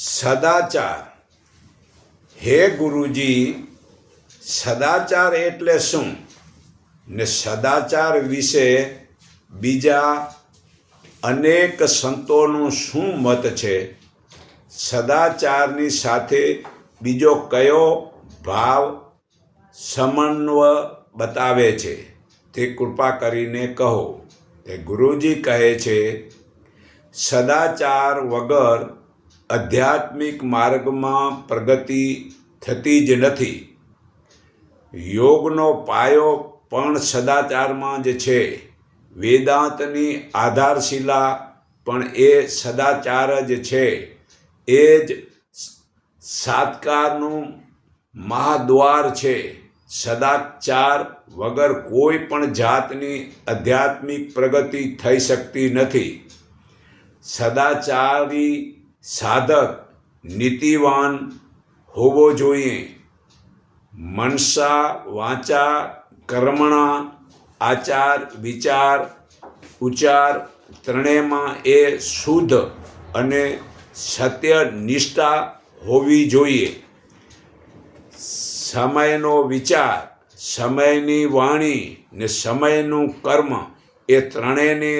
સદાચાર. હે ગુરુજી, સદાચાર એટલે શું? ને સદાચાર વિશે બીજા અનેક સંતોનું શું મત છે? સદાચારની સાથે બીજો કયો ભાવ સમન્વય બતાવે છે? તે કૃપા કરીને કહો. તે ગુરુજી કહે છે, સદાચાર વગર આધ્યાત્મિક માર્ગમાં પ્રગતિ થતી જ નથી. યોગનો પાયો પણ સદાચારમાં જ છે. વેદાંતની આધારશિલા પણ એ સદાચાર જ છે. એ જ સાત્કારનું મહાદ્વાર છે. સદાચાર વગર કોઈ પણ જાતની આધ્યાત્મિક પ્રગતિ થઈ શકતી નથી. સદાચારી સાધક, નીતિવાન હોવો જોઈએ. મનસા, વાચા, કર્મણા, આચાર, વિચાર, ઉચ્ચાર ત્રણેયમાં એ શુદ્ધ અને સત્ય નિષ્ઠા હોવી જોઈએ. સમયનો વિચાર, સમયની વાણી ને સમયનું કર્મ એ ત્રણેયને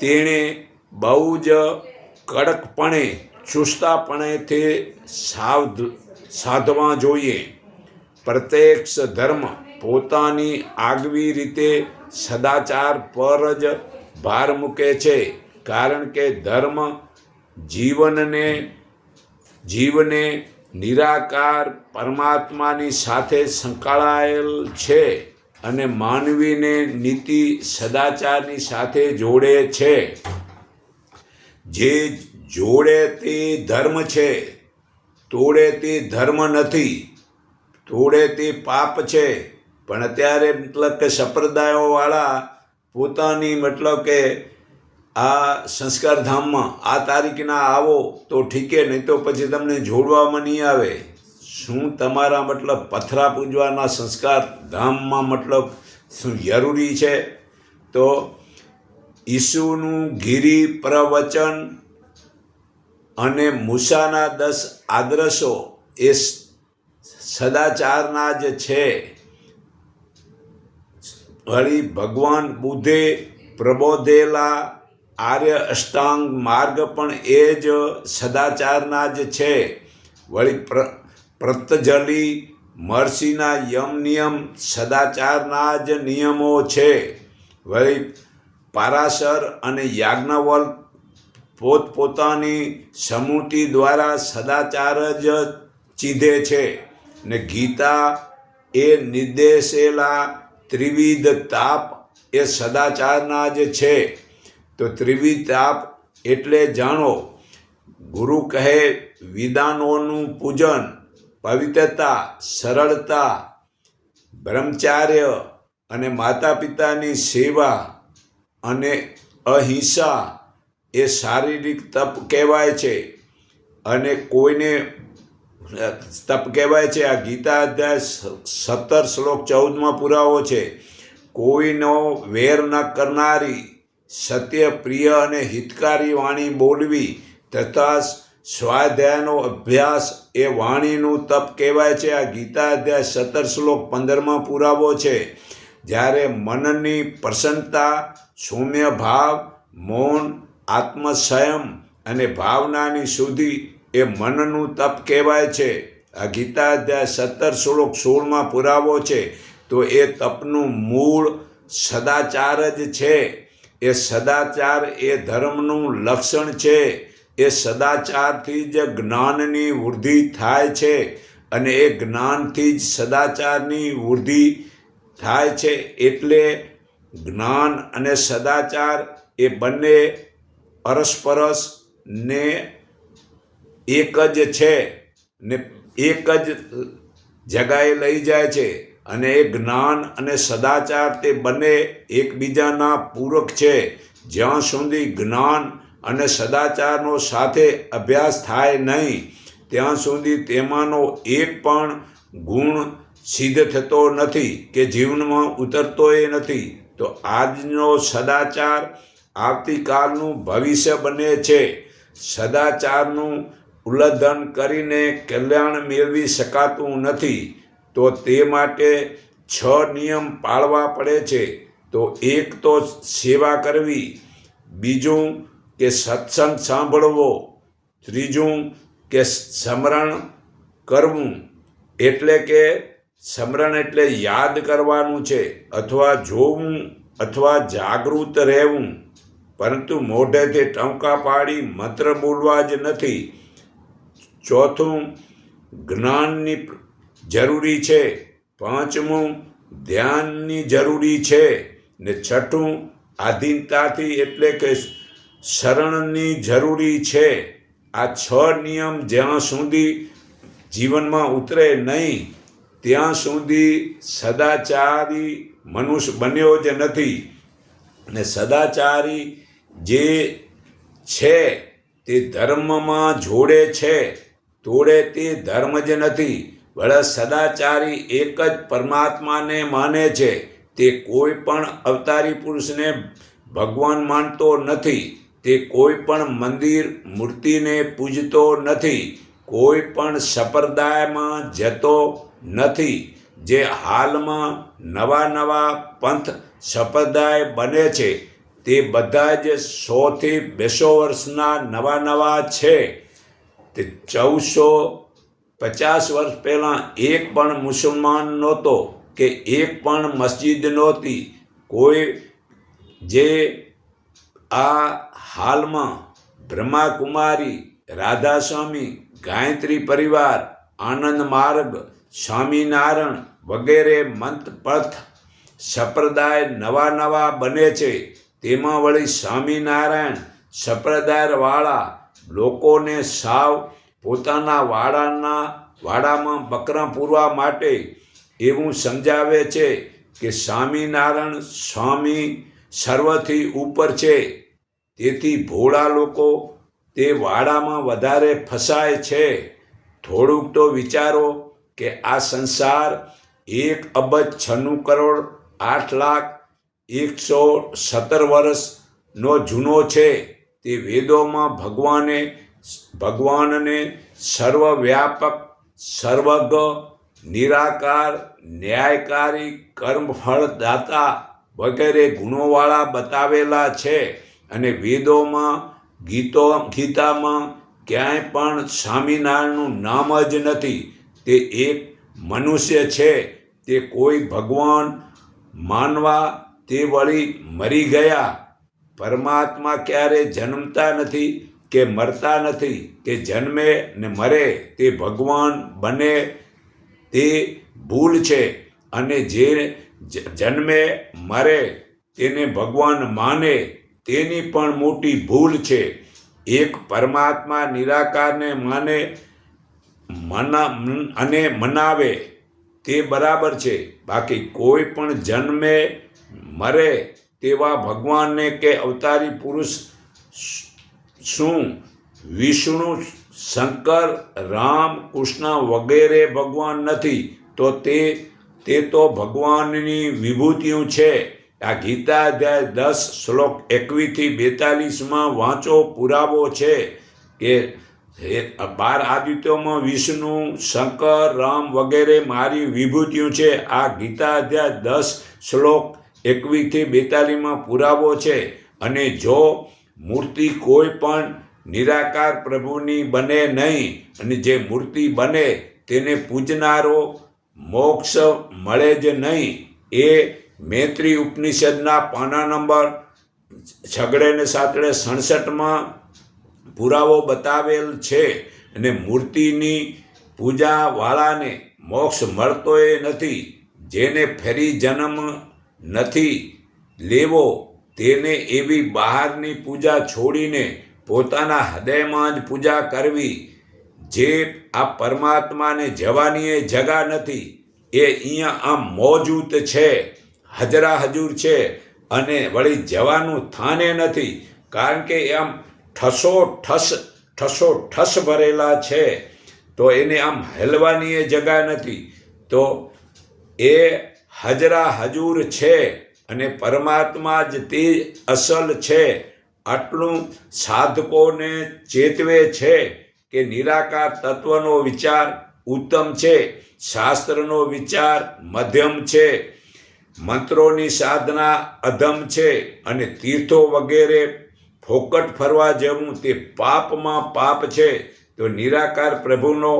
તેણે બહુ જ કડકપણે ચુસ્તાપણેથી સાવધ, સાધવા જોઈએ. પ્રત્યક્ષ ધર્મ પોતાની આગવી રીતે સદાચાર પર જ ભાર મૂકે છે, કારણ કે ધર્મ જીવનને, જીવને નિરાકાર પરમાત્માની સાથે સંકળાયેલ છે અને માનવીને નીતિ સદાચારની સાથે જોડે છે. જે જોડે તે ધર્મ છે, તોડે તે ધર્મ નથી, તોડે તે પાપ છે, પણ અત્યારે મતલબ કે સંપ્રદાયોવાળા પોતાની મતલબ કે આ સંસ્કાર ધામમાં આ તારીખના આવો તો ઠીકે, નહીં તો પછી તમને જોડવામાં નહીં આવે. શું તમારા મતલબ પથરા પૂજવાના સંસ્કાર ધામમાં મતલબ શું જરૂરી છે? તો ઈસુનું ગિરી પ્રવચન અને મૂસાના દસ આદર્શો એ સદાચારના જ છે. વળી ભગવાન બુદ્ધે પ્રબોધેલા આર્ય અષ્ટાંગ માર્ગ પણ એ જ સદાચારના જ છે. વળી પ્ર, પ્રતજલી મહર્ષિના યમ નિયમ સદાચારના જ નિયમો છે. વળી પારાશર અને યાજ્ઞવલ્ક પોતપોતાની સમૂતિ દ્વારા સદાચાર જ ચીધે છે ને ગીતા એ નિર્દેશેલા ત્રિવિધ તાપ એ સદાચારના જ છે. તો ત્રિવિધ તાપ એટલે જાણો, ગુરુ કહે વિધાનોનું પૂજન, પવિત્રતા, સરળતા, બ્રહ્મચાર્ય અને માતા પિતાની સેવા અને અહિંસા એ શારીરિક તપ કહેવાય છે. અને કોઈને તપ કહેવાય છે, આ ગીતા અધ્યાય સત્તર શ્લોક ચૌદમાં પુરાવો છે. કોઈનો વેર ન કરનારી સત્ય પ્રિય અને હિતકારી વાણી બોલવી તથા સ્વાધ્યાયનો અભ્યાસ એ વાણીનું તપ કહેવાય છે. આ ગીતા અધ્યાય સત્તર શ્લોક પંદરમાં પુરાવો છે. જ્યારે મનની પ્રસન્નતા સૌમ્ય ભાવ, મૌન, આત્મસંયમ અને ભાવનાની સુધી એ મનનું તપ કહેવાય છે. આ ગીતા અધ્યાય સત્તર, શ્લોક સોળમાં પુરાવો છે, તો એ તપનું મૂળ સદાચાર જ છે. એ સદાચાર એ ધર્મનું લક્ષણ છે. એ સદાચારથી જ જ્ઞાનની વૃદ્ધિ થાય છે અને એ જ્ઞાનથી જ સદાચારની વૃદ્ધિ થાય છે. એટલે જ્ઞાન અને સદાચાર એ બંને અરસપરસ ને એક જ છે ને એક જ જગાએ લઈ જાય છે અને એ જ્ઞાન અને સદાચાર તે બંને એકબીજાના પૂરક છે. જ્યાં સુધી જ્ઞાન અને સદાચારનો સાથે અભ્યાસ થાય નહીં, ત્યાં સુધી તેમાંનો એક પણ ગુણ સિદ્ધ થતો નથી કે જીવનમાં ઉતરતો એ નથી. તો આજનો સદાચાર આવતીકાલનું ભવિષ્ય બને છે. સદાચારનું ઉલ્લંઘન કરીને કલ્યાણ મેળવી શકાતું નથી. તો તે માટે છ નિયમ પાળવા પડે છે. તો એક તો સેવા કરવી, બીજું કે સત્સંગ સાંભળવો, ત્રીજું કે સ્મરણ કરવું. એટલે કે સ્મરણ એટલે યાદ કરવાનું છે અથવા જોવું અથવા જાગૃત રહેવું. પરંતુ મોઢેથી ટંકા પાડી મંત્ર બોલવા જ નથી. ચોથું, જ્ઞાનની જરૂરી છે. પાંચમું, ધ્યાનની જરૂરી છે. ને છઠ્ઠું, આધીનતાથી એટલે કે શરણની જરૂરી છે. આ છ નિયમ જ્યાં સુધી જીવનમાં ઉતરે નહીં ત્યાં સુધી સદાચારી મનુષ્ય બન્યો જ નથી. ને સદાચારી જે છે તે ધર્મમાં જોડે છે, તોડે તે ધર્મ જ નથી. વળે સદાચારી એક જ પરમાત્માને માને છે, તે કોઈ પણ અવતારી પુરુષને ભગવાન માનતો નથી. તે કોઈ પણ મંદિર મૂર્તિને પૂજતો નથી. કોઈ પણ સંપ્રદાયમાં જતો નથી. જે હાલમાં નવા નવા પંથ સંપ્રદાય બને છે, તે બધા જ સોથી બેસો વર્ષના નવા નવા છે. તે ચૌદસો પચાસ વર્ષ પહેલાં એક પણ મુસલમાન નહોતો કે એક પણ મસ્જિદ નહોતી. કોઈ જે આ હાલમાં બ્રહ્માકુમારી, રાધાસ્વામી, ગાયત્રી પરિવાર, આનંદ માર્ગ સ્વામિનારાયણ વગેરે મંત પથ સંપ્રદાય નવા નવા બને છે. તેમાં વળી સ્વામિનારાયણ સંપ્રદાયવાળા લોકોને સાવ પોતાના વાડાના વાડામાં બકરા પૂરવા માટે એવું સમજાવે છે કે સ્વામિનારાયણ સ્વામી સર્વથી ઉપર છે. તેથી ભોળા લોકો તે વાડામાં વધારે ફસાય છે. થોડુંક તો વિચારો કે આ સંસાર એક અબજ છન્નું કરોડ આઠ લાખ એકસો સત્તર વર્ષનો જૂનો છે. તે વેદોમાં ભગવાને ભગવાનને સર્વવ્યાપક સર્વજ્ઞ નિરાકાર, ન્યાયકારી, કર્મફળદાતા વગેરે ગુણોવાળા બતાવેલા છે અને વેદોમાં, ગીતો, ગીતામાં ક્યાંય પણ સ્વામિનારાયણનું નામ જ નથી. તે એક મનુષ્ય છે. તે કોઈ ભગવાન માનવા તે વળી મરી ગયા. પરમાત્મા ક્યારે જન્મતા નથી કે મરતા નથી? તે જન્મે ને મરે. તે ભગવાન બને તે ભૂલ છે અને જે જન્મે મરે તેને ભગવાન માને. તેની પણ મોટી ભૂલ છે. એક પરમાત્મા નિરાકારને માને મના અને મનાવે તે બરાબર છે. બાકી કોઈ પણ જન્મે મરે તેવા ભગવાનને કે અવતારી પુરુષ શું? વિષ્ણુ, શંકર, રામ, કૃષ્ણ વગેરે ભગવાન નથી. તો તે તે તો ભગવાનની વિભૂતિઓ છે. આ ગીતા અધ્યાય દસ શ્લોક એકવીસથી બેતાલીસમાં વાંચો, પુરાવો છે કે બાર આદિત્યોમાં વિષ્ણુ, શંકર, રામ વગેરે મારી વિભૂતિઓ છે. આ ગીતા અધ્યાય દસ શ્લોક એકવીસથી બેતાલીસમાં પુરાવો છે. અને જો મૂર્તિ કોઈ પણ નિરાકાર પ્રભુની બને નહીં અને જે મૂર્તિ બને તેને પૂજનારો મોક્ષ મળે જ નહીં, એ મૈત્રી ઉપનિષદના પાના નંબર છગડે ને સાતડે સડસઠમાં પુરાવો બતાવેલ છે અને મૂર્તિની પૂજાવાળાને મોક્ષ મળતો એ નથી. જેને ફરી જન્મ નથી લેવો, તેને એવી બહારની પૂજા છોડીને પોતાના હૃદયમાં જ પૂજા કરવી, જે આ પરમાત્માને જવાની એ જગા નથી. એ અહીંયા આમ મોજૂદ છે, હજરા હજુર છે અને વળી જવાનું થાને નથી. કારણ કે આમ ઠસો, ઠસ ઠસો, ઠસ ભરેલા છે, તો એને આમ હલવાની એ જગા નથી. તો એ હજરા હજૂર છે અને પરમાત્મા જ તે અસલ છે. આટલું સાધકોને ચેતવે છે કે નિરાકાર તત્વનો વિચાર ઉત્તમ છે, શાસ્ત્રનો વિચાર મધ્યમ છે, મંત્રોની સાધના અધમ છે અને તીર્થો વગેરે ફોકટ ફરવા જવું તે પાપમાં પાપ છે, તો નિરાકાર પ્રભુનો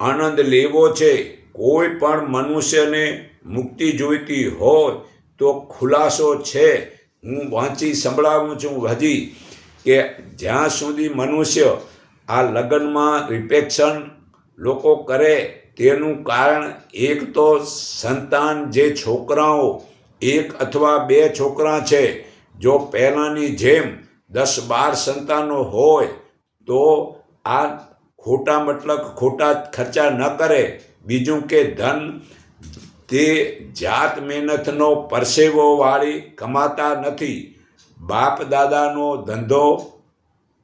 આનંદ લેવો છે. કોઈ પણ મનુષ્યને મુક્તિ જોઈતી હોય તો ખુલાસો છે. હું વાંચી સંભળાવું છું હજી કે જ્યાં સુધી મનુષ્ય આ લગ્નમાં રિપેક્શન લોકો કરે તેનું કારણ એક તો સંતાન જે છોકરાઓ, એક અથવા બે છોકરા છે, જો પહેલાંની જેમ દસ બાર સંતાનો હોય તો આ ખોટા મતલબ, ખોટા ખર્ચા ન કરે. બીજું કે ધન, તે જાત મહેનતનો પરસેવો વાળી કમાતા નથી. બાપ દાદાનો ધંધો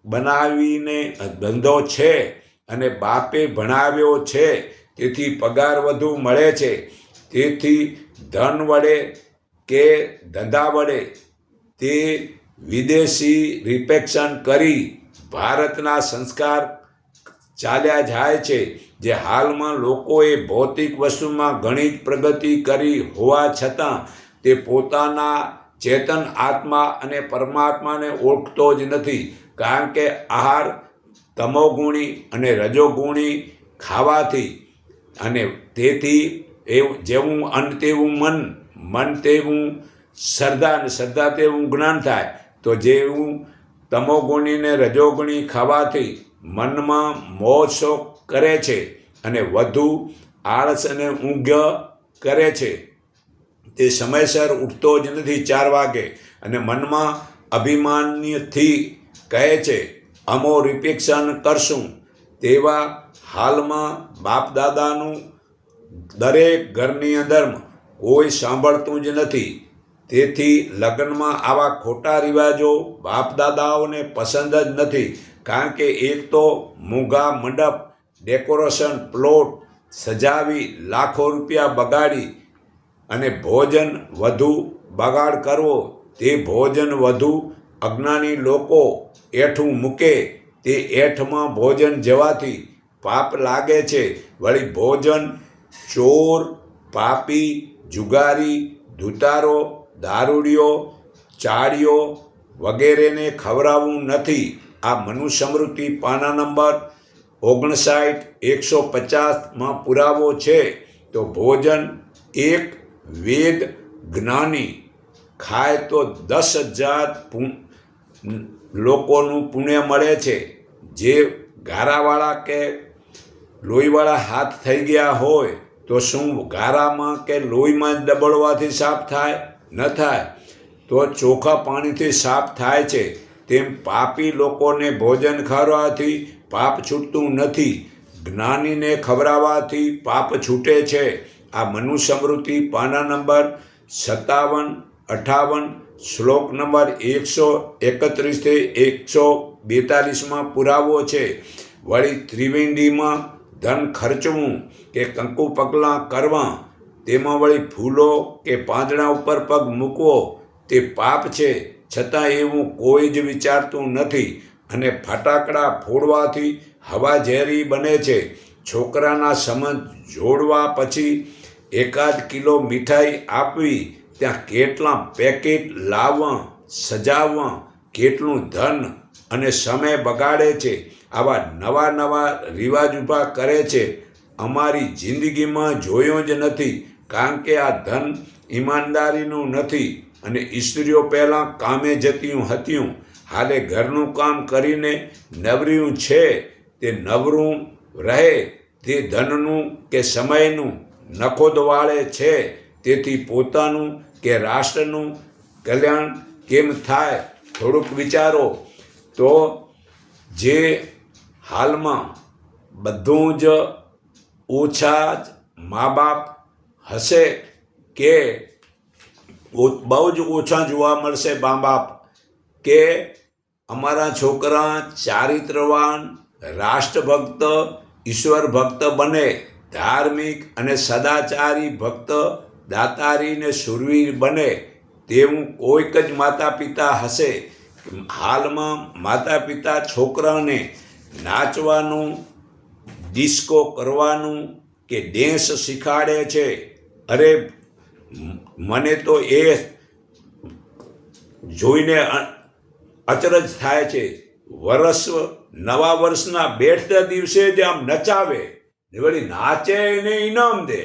બનાવીને, ધંધો છે અને બાપે ભણાવ્યો છે, તેથી પગાર વધુ મળે છે. તેથી ધન વડે કે ધંધા વડે તે વિદેશી રિફેક્શન કરી ભારતના સંસ્કાર ચાલ્યા જાય છે, જે હાલમાં લોકોએ ભૌતિક વસ્તુમાં ઘણી જ પ્રગતિ કરી હોવા છતાં તે પોતાના ચેતન આત્મા અને પરમાત્માને ઓળખતો જ નથી, કારણ કે આહાર તમોગુણી અને રજોગુણી ખાવાથી અને તેથી એવું જેવું અન્ન તેવું મન મન તેવું શ્રદ્ધા અને શ્રદ્ધા તેવું જ્ઞાન થાય તો જેવું તમોગુણીને રજોગુણી ખાવાથી મનમાં મોહ કરે છે અને વધુ આળસ અને ઊંઘ કરે છે, તે સમયસર ઉઠતો જ નથી ચાર વાગે અને મનમાં અભિમાન્યથી કહે છે, અમો રિપેક્શન કરશું. તેવા હાલમાં બાપ દાદાનું દરેક ઘરની અંદર કોઈ સાંભળતું જ નથી. તેથી લગ્નમાં આવા ખોટા રિવાજો બાપ દાદાઓને પસંદ જ નથી. કારણ કે એક તો મૂંઘા મંડપ, ડેકોરેશન પ્લોટ, સજાવી લાખો રૂપિયા બગાડી અને ભોજન વધુ બગાડ કરવો, તે ભોજન વધુ અજ્ઞાની લોકો એઠું મૂકે, તે એઠમાં ભોજન જવાથી પાપ લાગે છે. વળી ભોજન ચોર, પાપી, જુગારી, ધુતારો દારૂડિયો ચાળીઓ વગેરેને ખવડાવવું નથી. આ મનુસ્મૃતિ પાના નંબર ઓગણસાઠ એકસો પચાસમાં પુરાવો છે. તો ભોજન એક વેદ જ્ઞાની ખાય તો દસ હજાર લોકોનું પુણ્ય મળે છે. જે ગારાવાળા કે લોહીવાળા હાથ થઈ ગયા હોય તો શું ગારામાં કે લોહીમાં જ ડબડવાથી સાફ થાય? ન થાય, તો ચોખ્ખા પાણીથી સાફ થાય છે. તેમ પાપી લોકોને ભોજન ખવડાવવાથી પાપ છૂટતું નથી. જ્ઞાનીને ખવડાવવાથી પાપ છૂટે છે. આ મનુસ્મૃતિ પાના નંબર સત્તાવન, અઠાવન, શ્લોક નંબર એકસો એકત્રીસથી એકસો બેતાલીસમાં પુરાવો છે. વળી ત્રિવેંડીમાં ધન ખર્ચવું કે કંકુ પગલાં કરવા તેમાં વળી ફૂલો કે પાંદડા ઉપર પગ મૂકવો તે પાપ છે. છતાં એવું કોઈ જ વિચારતું નથી અને ફટાકડા ફોડવાથી હવા ઝેરી બને છે. છોકરાના સંબંધ જોડવા પછી એકાદ કિલો મીઠાઈ આપવી, ત્યાં કેટલા પેકેટ લાવવા, સજાવવા, કેટલું ધન અને સમય બગાડે છે. આવા નવા નવા રિવાજ ઊભા કરે છે. અમારી જિંદગીમાં જોયો જ નથી. કારણ કે આ ધન ઈમાનદારીનું નથી અને સ્ત્રીઓ પહેલાં કામે જતીયું હતું હાલે ઘરનું કામ કરીને નવર્યું છે, તે નવરું રહે, તે ધનનું કે સમયનું નખોદ વાળે છે, તેથી પોતાનું કે રાષ્ટ્રનું કલ્યાણ કેમ થાય? થોડુંક વિચારો. તો જે હાલમાં બધું જ ઓછા જ મા બાપ હશે કે બહુ જ ઓછા જોવા મળશે મા બાપ કે અમારા છોકરા ચારિત્રવાન, રાષ્ટ્રભક્ત, ઈશ્વર ભક્ત બને, ધાર્મિક અને સદાચારી ભક્ત, દાતારી ને સુરવીર બને તેવું કોઈક જ માતા પિતા હશે. હાલમાં માતા પિતા છોકરાને નાચવાનું, ડિસ્કો કરવાનું કે ડેન્સ શીખાડે છે. અરે, મને તો એ જોઈને અચરજ થાય છે. વર્ષ નવા વર્ષના બેઠતા દિવસે જ આમ નચાવે. વળી નાચે એને ઇનામ દે.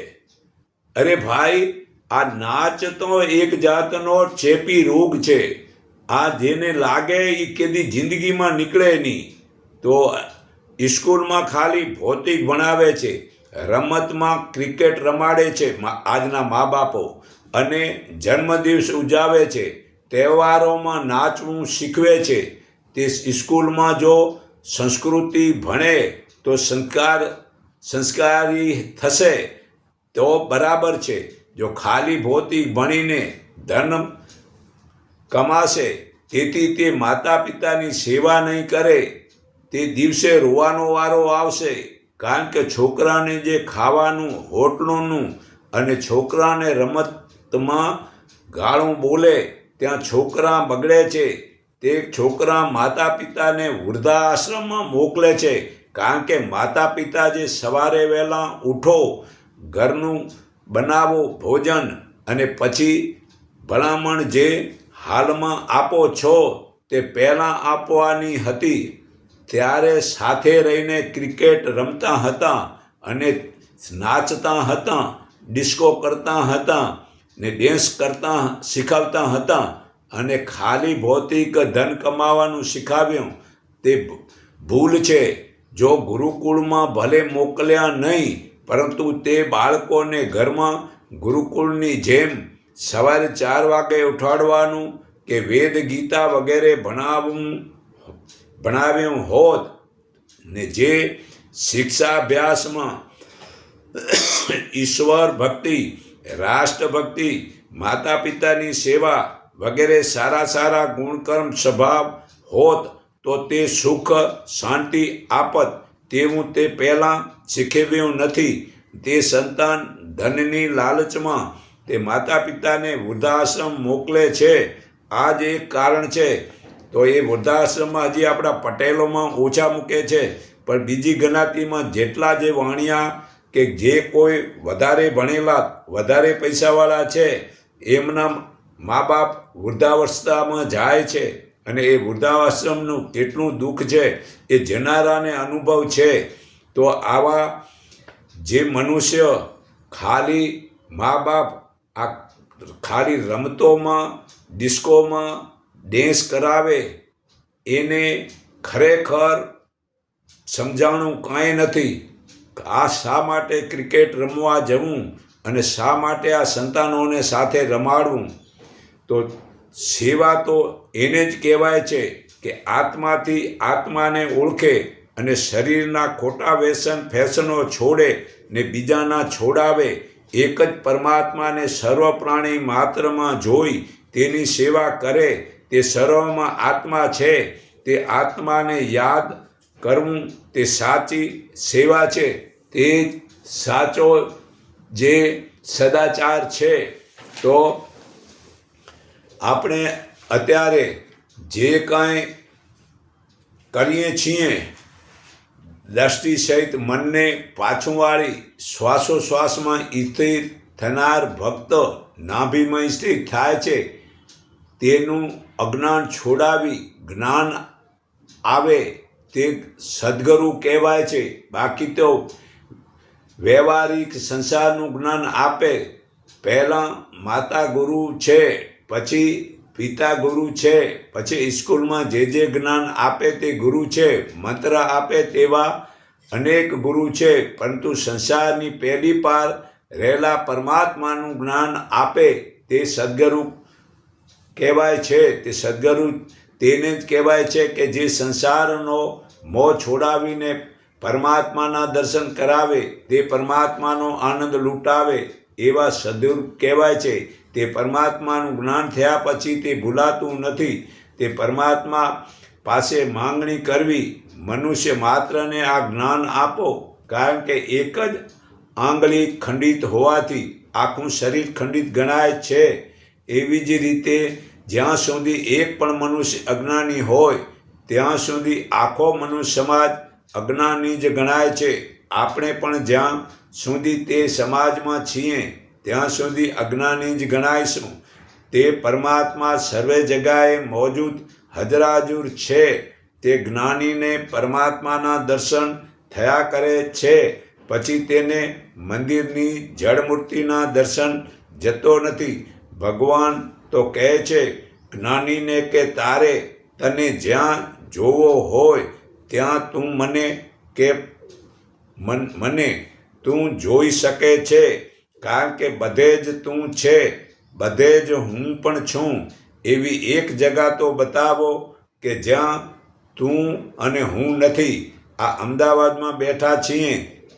અરે ભાઈ, આ નાચ તો એક જાતનો ચેપી રોગ છે. આ જેને લાગે એ કેદી જિંદગીમાં નીકળે નહીં. તો સ્કૂલમાં ખાલી ભૌતિક ભણાવે છે. રમતમાં ક્રિકેટ રમાડે છે આજના મા બાપો અને જન્મદિવસ ઉજાવે છે. તહેવારોમાં નાચવું શીખવે છે. તે સ્કૂલમાં જો સંસ્કૃતિ ભણે તો સંસ્કાર, સંસ્કારી થશે તો બરાબર છે. જો ખાલી ભૌતિક ભણીને ધન કમાશે, તેથી તે માતા પિતાની સેવા નહીં કરે, તે દિવસે રોવાનો વારો આવશે. કારણ કે છોકરાને જે ખાવાનું, હોટલોનું અને છોકરાને રમતમાં ગાળું બોલે, ત્યાં છોકરા બગડે છે. તે છોકરા માતા પિતાને વૃદ્ધાશ્રમમાં મોકલે છે. કારણ કે માતા પિતા જે સવારે વહેલા ઉઠો, ઘરનું બનાવો ભોજન અને પછી ભલામણ જે હાલમાં આપો છો, તે પહેલાં આપવાની હતી. ત્યારે સાથે રહીને ક્રિકેટ રમતા હતા અને નાચતા હતા, ડિસ્કો કરતા હતા ને ડેન્સ કરતા શીખવતા હતા અને ખાલી ભૌતિક ધન કમાવાનું શીખાવ્યું. તે ભૂલ છે. જો ગુરુકુળમાં ભલે મોકલ્યા નહીં, પરંતુ તે બાળકોને ઘરમાં ગુરુકુળની જેમ સવારે ચાર વાગે ઉઠાડવાનું કે વેદ ગીતા વગેરે ભણાવવું ભણાવ્યું હોત ને જે શિક્ષાભ્યાસમાં ઈશ્વર ભક્તિ, રાષ્ટ્રભક્તિ માતા પિતાની સેવા વગેરે સારા સારા ગુણકર્મ સ્વભાવ હોત તો તે સુખ, શાંતિ આપત તેવું તે પહેલાં શીખવ્યું નથી. તે સંતાન ધનની લાલચમાં તે માતા પિતાને વૃદ્ધાશ્રમ મોકલે છે. આ જ એક કારણ છે. તો એ વૃદ્ધાશ્રમમાં હજી આપણા પટેલોમાં ઓછા મૂકે છે, પણ બીજી જ્ઞાતિમાં જેટલા જે વાણિયા કે જે કોઈ વધારે ભણેલા, વધારે પૈસાવાળા છે, એમના મા બાપ વૃદ્ધાવસ્થામાં જાય છે અને એ વૃદ્ધાશ્રમનું કેટલું દુઃખ છે, એ જનારાને અનુભવ છે, તો આવા જે મનુષ્ય ખાલી મા બાપ આ ખાલી રમતોમાં, ડિસ્કોમાં ડેન્સ કરાવે, એને ખરેખર સમજાણું કાંઈ નથી આ શા માટે ક્રિકેટ રમવા જવું અને શા માટે આ સંતાનોને સાથે રમાડવું. તો સેવા તો એને જ કહેવાય છે કે આત્માથી આત્માને ઓળખે અને શરીરના ખોટા વ્યસન ફેશનો છોડે ને બીજાના છોડાવે, એક જ પરમાત્માને સર્વ પ્રાણી માત્રમાં જોઈ તેની સેવા કરે તે સર્વમાં આત્મા છે, તે આત્માને યાદ કરવું તે સાચી સેવા છે, તે જ સાચો જે સદાચાર છે. તો આપણે અત્યારે જે કાંઈ કરીએ છીએ, દ્રષ્ટિ સહિત મનને પાછું વાળી શ્વાસોશ્વાસમાં સ્થિર થનાર ભક્ત નાભિમય સ્થિત થાય છે. તેનું અજ્ઞાન છોડાવી જ્ઞાન આવે તે સદગુરુ કહેવાય છે. બાકી તો વ્યવહારિક સંસારનું જ્ઞાન આપે પહેલાં માતા ગુરુ છે, પછી પિતા ગુરુ છે, પછી સ્કૂલમાં જે જે જ્ઞાન આપે તે ગુરુ છે, મંત્ર આપે તેવા અનેક ગુરુ છે. પરંતુ સંસારની પહેલી પાર રહેલા પરમાત્માનું જ્ઞાન આપે તે સદગુરુ કહેવાય છે, તે સદગુરુ તેને જ કહેવાય છે કે જે સંસારનો મોહ છોડાવીને પરમાત્માના દર્શન કરાવે, તે પરમાત્માનો આનંદ લૂંટાવે, એવા સદગુરુ કહેવાય છે. તે પરમાત્માનું જ્ઞાન થયા પછી તે ભૂલાતું નથી. તે પરમાત્મા પાસે માંગણી કરવી, મનુષ્ય માત્રને આ જ્ઞાન આપો, કારણ કે એક જ આંગળી ખંડિત હોવાથી આખું શરીર ખંડિત ગણાય છે. એવી જ રીતે જ્યાં સુધી એક પણ મનુષ્ય અજ્ઞાની હોય, ત્યાં સુધી આખો મનુષ્ય સમાજ અજ્ઞાની જ ગણાય છે. આપણે પણ જ્યાં સુધી તે સમાજમાં છીએ, ત્યાં સુધી અજ્ઞાની જ ગણાઈશું. તે પરમાત્મા સર્વે જગાએ મોજૂદ હજરાજુર છે. તે જ્ઞાનીને પરમાત્માના દર્શન થયા કરે છે. પછી તેને મંદિરની જળમૂર્તિના દર્શન જતો નથી. ભગવાન તો કહે છે, જ્ઞાનીને કે તારે તને જ્યાં જોવો હોય, ત્યાં તું મને કે મન તું જોઈ શકે છે, કારણ કે બધે જ તું છે, બધે જ હું પણ છું. એવી એક જગા તો બતાવો કે જ્યાં તું અને હું નથી. આ અમદાવાદમાં બેઠા છીએ,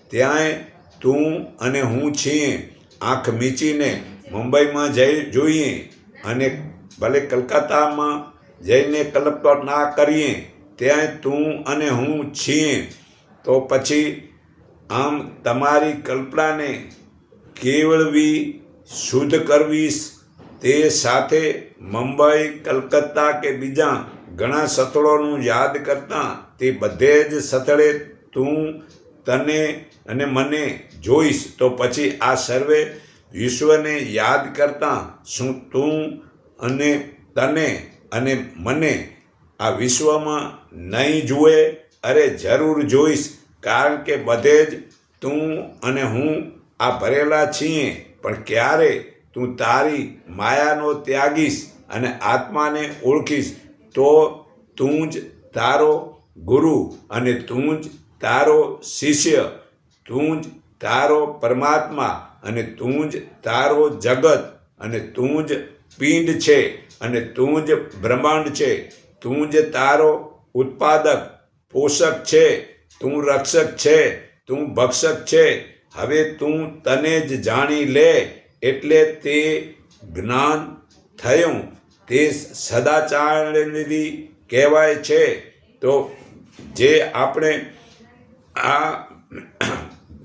ત્યાંય તું અને હું છીએ. આંખ મીચીને મુંબઈમાં જઈ જોઈએ. અને ભલે કલકત્તામાં જઈને કલ્પના કરીએ, ત્યાં તું અને હું છીએ. તો પછી આમ તમારી કલ્પનાને કેળવી, શુદ્ધ કરવી તે સાથે મુંબઈ, કલકત્તા કે બીજા ઘણા સ્થળોનું યાદ કરતાં તે બધે જ સ્થળે તું તને અને મને જોઈશ. તો પછી આ સર્વે વિશ્વને યાદ કરતાં શું તું અને તને અને મને આ વિશ્વમાં નહીં જુએ? અરે જરૂર જોઈશ, કારણ કે બધે જ તું અને હું આ ભરેલા છીએ. પણ ક્યારે તું તારી માયાનો ત્યાગીશ અને આત્માને ઓળખીશ, તો તું જ તારો ગુરુ અને તું જ તારો શિષ્ય. તું જ તારો પરમાત્મા. અને તું જ તારો જગત, અને તું જ પિંડ છે, અને તું જ બ્રહ્માંડ છે. તું જ તારો ઉત્પાદક, પોષક છે. તું રક્ષક છે. તું ભક્ષક છે. હવે તું તને જ જાણી લે, એટલે તે જ્ઞાન થયું. તે સદાચારની કહેવાય છે. તો જે આપણે આ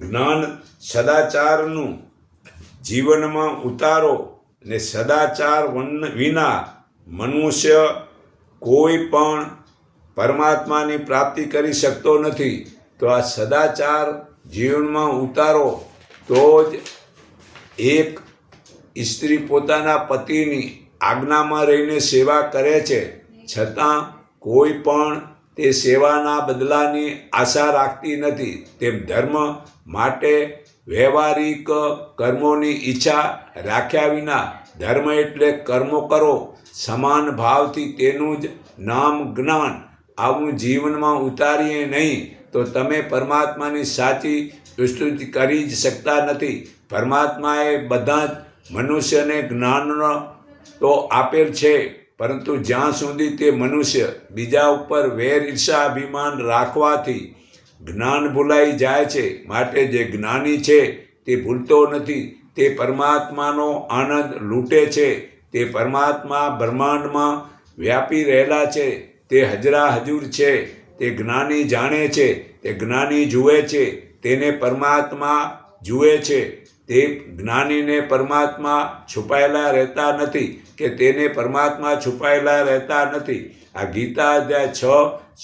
જ્ઞાન સદાચારનું જીવનમાં ઉતારો ને સદાચાર વન- મનુષ્ય કોઈ પણ પરમાત્માની પ્રાપ્તિ કરી શકતો નથી. તો આ સદાચાર જીવનમાં ઉતારો તો જ એક સ્ત્રી પોતાના પતિની આજ્ઞામાં રહીને સેવા કરે છે. છતાં કોઈ પણ તે સેવાના બદલાની આશા રાખતી નથી. તેમ ધર્મ માટે વ્યવહારિક કર્મોની ઈચ્છા રાખ્યા વિના ધર્મ એટલે કર્મો કરો. સમાન ભાવથી તેનું જ નામ જ્ઞાન આવું જીવનમાં ઉતારીએ નહીં તો તમે પરમાત્માની સાચી સ્તુતિ કરી જ શકતા નથી. પરમાત્માએ બધા જ મનુષ્યને જ્ઞાનનો તો આપેલ છે, પરંતુ જ્યાં સુધી તે મનુષ્ય બીજા ઉપર વેર ઈર્ષા અભિમાન રાખવાથી જ્ઞાન ભૂલાઈ જાય છે. માટે જે જ્ઞાની છે, તે ભૂલતો નથી. તે પરમાત્માનો આનંદ લૂંટે છે. તે પરમાત્મા બ્રહ્માંડમાં વ્યાપી રહેલા છે. તે હજરા હજુર છે. તે જ્ઞાની જાણે છે. તે જ્ઞાની જુએ છે. તેને પરમાત્મા જુએ છે. તે જ્ઞાનીને પરમાત્મા છુપાયેલા રહેતા નથી કે તેને પરમાત્મા છુપાયેલા રહેતા નથી. આ ગીતા અધ્યાય છ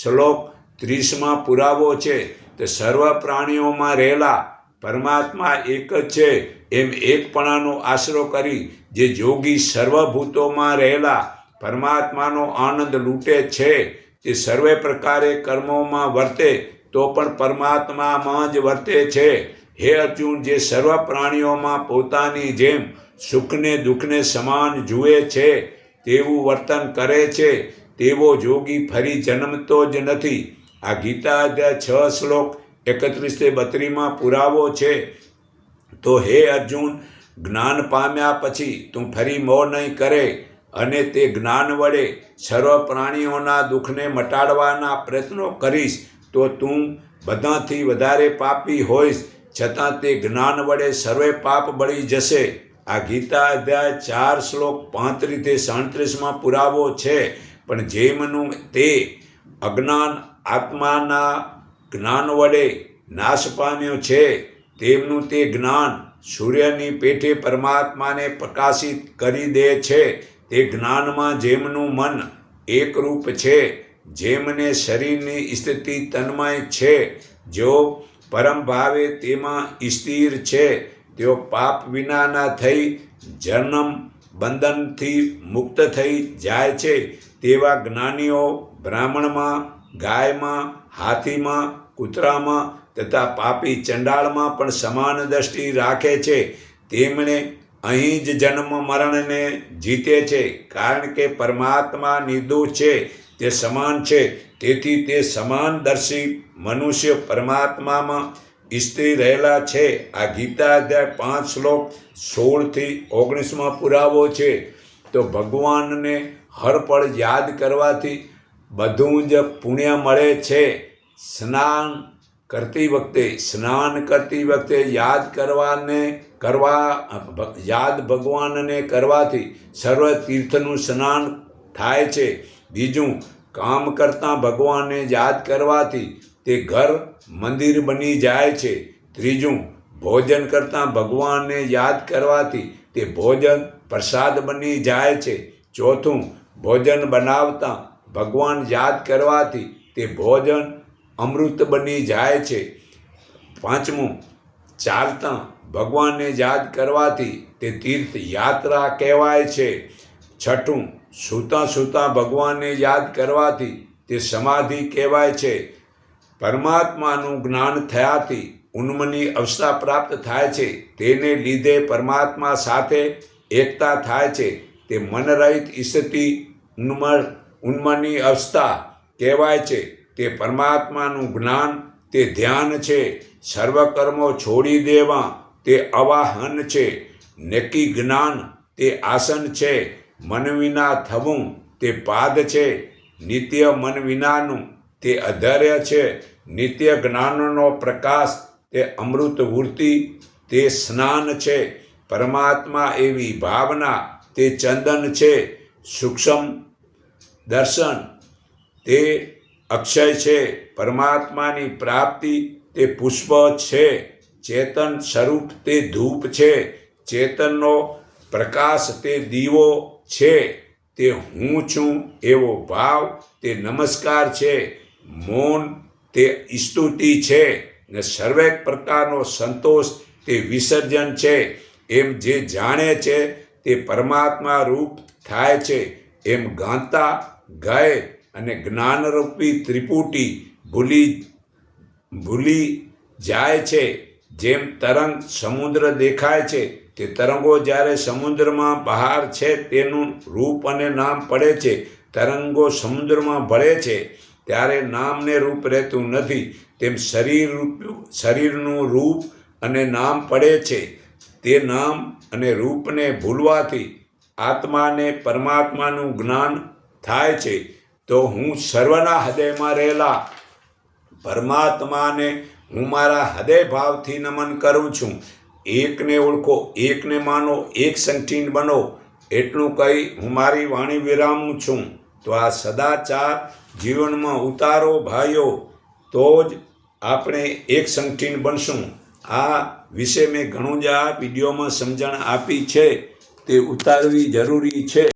શ્લોક ત્રીસમાં પુરાવો છે તે સર્વ પ્રાણીઓમાં રહેલા, પરમાત્મા એક જ છે, એમ એકપણાનો આશરો કરી, જે જોગી સર્વભૂતોમાં રહેલા, પરમાત્માનો આનંદ લૂંટે છે, તે સર્વે પ્રકારે કર્મોમાં વર્તે, તો પણ પરમાત્મામાં જ વર્તે છે. હે અર્જુન, જે સર્વ પ્રાણીઓમાં પોતાની જેમ સુખને દુઃખને સમાન જુએ છે, તેવું વર્તન કરે છે, તેવો જોગી ફરી જન્મતો જ નથી. આ ગીતા અધ્યાય છ શ્લોક એકત્રીસથી બત્રીમાં પુરાવો છે. તો હે અર્જુન, જ્ઞાન પામ્યા પછી તું ફરી મોહ નહીં કરે અને તે જ્ઞાન વડે સર્વ પ્રાણીઓના દુઃખને મટાડવાના પ્રયત્નો કરીશ તો તું બધાથી વધારે પાપી હોઈશ, છતાં તે જ્ઞાન વડે સર્વે પાપ બળી જશે. આ ગીતા અધ્યાય ચાર શ્લોક પાંત્રીસથી સાડત્રીસમાં પુરાવો છે. પણ જેમનું તે અજ્ઞાન આત્માના જ્ઞાન વડે નાશ પામ્યો છે, તેમનું તે જ્ઞાન સૂર્યની પેઠે પરમાત્માને પ્રકાશિત કરી દે છે. તે જ્ઞાનમાં જેમનું મન એકરૂપ છે, જેમને શરીરની સ્થિતિ તન્મય છે. જો પરમ ભાવે તેમાં સ્થિર છે તેઓ પાપ વિનાના થઈ જન્મ બંધનથી મુક્ત થઈ જાય છે. તેવા જ્ઞાનીઓ બ્રાહ્મણમાં ગાયમાં, હાથીમાં, કૂતરામાં તથા પાપી ચંડાળમાં પણ સમાન દ્રષ્ટિ રાખે છે. તેમણે અહીં જ જન્મ મરણને જીતે છે કારણ કે પરમાત્મા નિર્દોષ છે, તે સમાન છે. તેથી તે સમાનદર્શી મનુષ્ય પરમાત્મામાં સ્થિર રહેલા છે. આ ગીતા અધ્યાય પાંચ શ્લોક સોળથી ઓગણીસમાં પુરાવો છે. તો ભગવાનને હર પળ યાદ કરવાથી બધું જ પુણ્ય મળે છે. સ્નાન કરતી વખતે, સ્નાન કરતી વખતે યાદ કરવાને, કરવા, યાદ ભગવાનને કરવાથી સર્વ તીર્થનું સ્નાન થાય છે. બીજું, કામ કરતાં ભગવાનને યાદ કરવાથી તે ઘર મંદિર બની જાય છે. ત્રીજું, ભોજન કરતાં ભગવાનને યાદ કરવાથી તે ભોજન પ્રસાદ બની જાય છે. ચોથું, ભોજન બનાવતા ભગવાન યાદ કરવાથી તે ભોજન અમૃત બની જાય છે. પાંચમું, ચાલતા ભગવાનને યાદ કરવાથી તે તીર્થ યાત્રા કહેવાય છે. છઠ્ઠું, સૂતા સૂતા ભગવાનને યાદ કરવાથી તે સમાધિ કહેવાય છે. પરમાત્માનું જ્ઞાન થયાથી ઉન્મની અવસ્થા પ્રાપ્ત થાય છે. તેને લીધે પરમાત્મા સાથે એકતા થાય છે. તે મનરહિત સ્થિતિ ઉન્મ ઉન્મની અવસ્થા કહેવાય છે. તે પરમાત્માનું જ્ઞાન, તે ધ્યાન છે. સર્વકર્મો છોડી દેવા, તે અવાહન છે. નક્કી જ્ઞાન, તે આસન છે. મન વિના થવું, તે પાદ છે. નિત્ય મન વિનાનું, તે અધર્ય છે. નિત્ય જ્ઞાનનો પ્રકાશ, તે અમૃત વૃત્તિ, તે સ્નાન છે. પરમાત્મા એવી ભાવના, તે ચંદન છે. સૂક્ષ્મ દર્શન, તે અક્ષય છે, પરમાત્માની પ્રાપ્તિ તે પુષ્પ છે, ચેતન સ્વરૂપ તે ધૂપ છે, ચેતનનો પ્રકાશ તે દીવો છે, તે હું છું એવો ભાવ, તે નમસ્કાર છે, મૌન તે સ્તુતિ છે, ને સર્વે પ્રકારનો સંતોષ તે વિસર્જન છે, એમ જે જાણે છે તે પરમાત્મા રૂપ થાય છે, એમ ગાતા ગાય અને જ્ઞાનરૂપી ત્રિપુટી ભૂલી ભૂલી જાય છે. જેમ તરંગ સમુદ્ર દેખાય છે, તે તરંગો જ્યારે સમુદ્રમાં બહાર છે, તેનું રૂપ અને નામ પડે છે. તરંગો સમુદ્રમાં ભળે છે, ત્યારે નામને રૂપ રહેતું નથી. તેમ શરીર શરીરનું રૂપ અને નામ પડે છે. તે નામ અને રૂપને ભૂલવાથી આત્માને પરમાત્માનું જ્ઞાન થાય છે. તો હું સર્વના હૃદયમાં રહેલા પરમાત્માને હું મારા હૃદય ભાવથી નમન કરું છું. એકને ઓળખો, એકને માનો, એક સંઠીન બનો. એટલું કહી હું મારી વાણી વિરામું છું. તો આ સદાચાર જીવનમાં ઉતારો ભાઈઓ, તો જ આપણે એક સંઠીન બનશું. આ વિશે મેં ઘણું જ આ વિડીયોમાં સમજણ આપી છે. તે ઉતારવી જરૂરી છે.